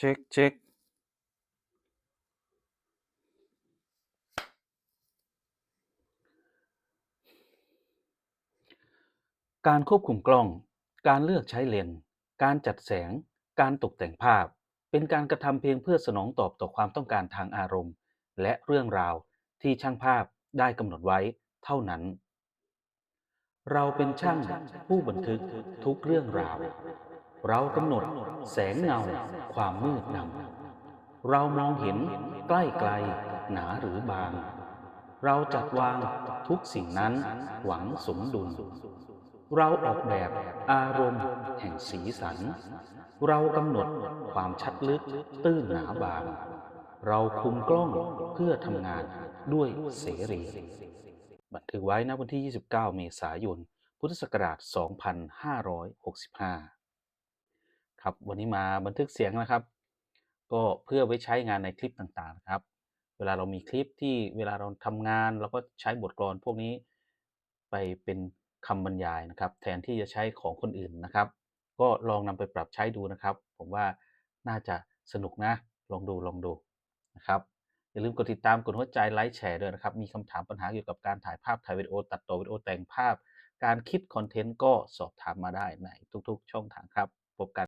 เช็คเช็คการควบคุมกล้อง การเลือกใช้เลนส์ การจัดแสง การตกแต่งภาพ เป็นการกระทำเพียงเพื่อสนองตอบต่อความต้องการทางอารมณ์ และเรื่องราวที่ช่างภาพได้กำหนดไว้เท่านั้น เราเป็นช่างผู้บันทึกทุกเรื่องราว เรากำหนด แสงเงา ความมืดดำเรามองเห็นใกล้ไกล หนาหรือบาง เราจัดวางทุกสิ่งนั้นหวังสมดุล เราออกแบบอารมณ์แห่งสีสัน เรากำหนดความชัดลึกตื้นหนาบาง เราคุมกล้องเพื่อทำงานด้วยเสรี บันทึกไว้ณวันที่ 29 เมษายน พุทธศักราช 2565 ครับวันนี้มาบันทึกเสียงนะครับ ก็เพื่อไว้ใช้งานในคลิปต่างๆนะครับ เวลาเรามีคลิปที่เวลาเราทำงานเราก็ใช้บทกลอนพวกนี้ไปเป็นคำบรรยายนะครับ แทนที่จะใช้ของคนอื่นนะครับ ก็ลองนำไปปรับใช้ดูนะครับ ผมว่าน่าจะสนุกนะลองดูลองดูนะครับอย่าลืมกดติดตามกดหัวใจไลค์แชร์ด้วยนะครับ มีคำถามปัญหาเกี่ยวกับการถ่ายภาพถ่ายวิดีโอ ตัดต่อวิดีโอแต่งภาพ การคิดคอนเทนต์ก็สอบถามมาได้ในทุกๆ ช่องทางครับพบกัน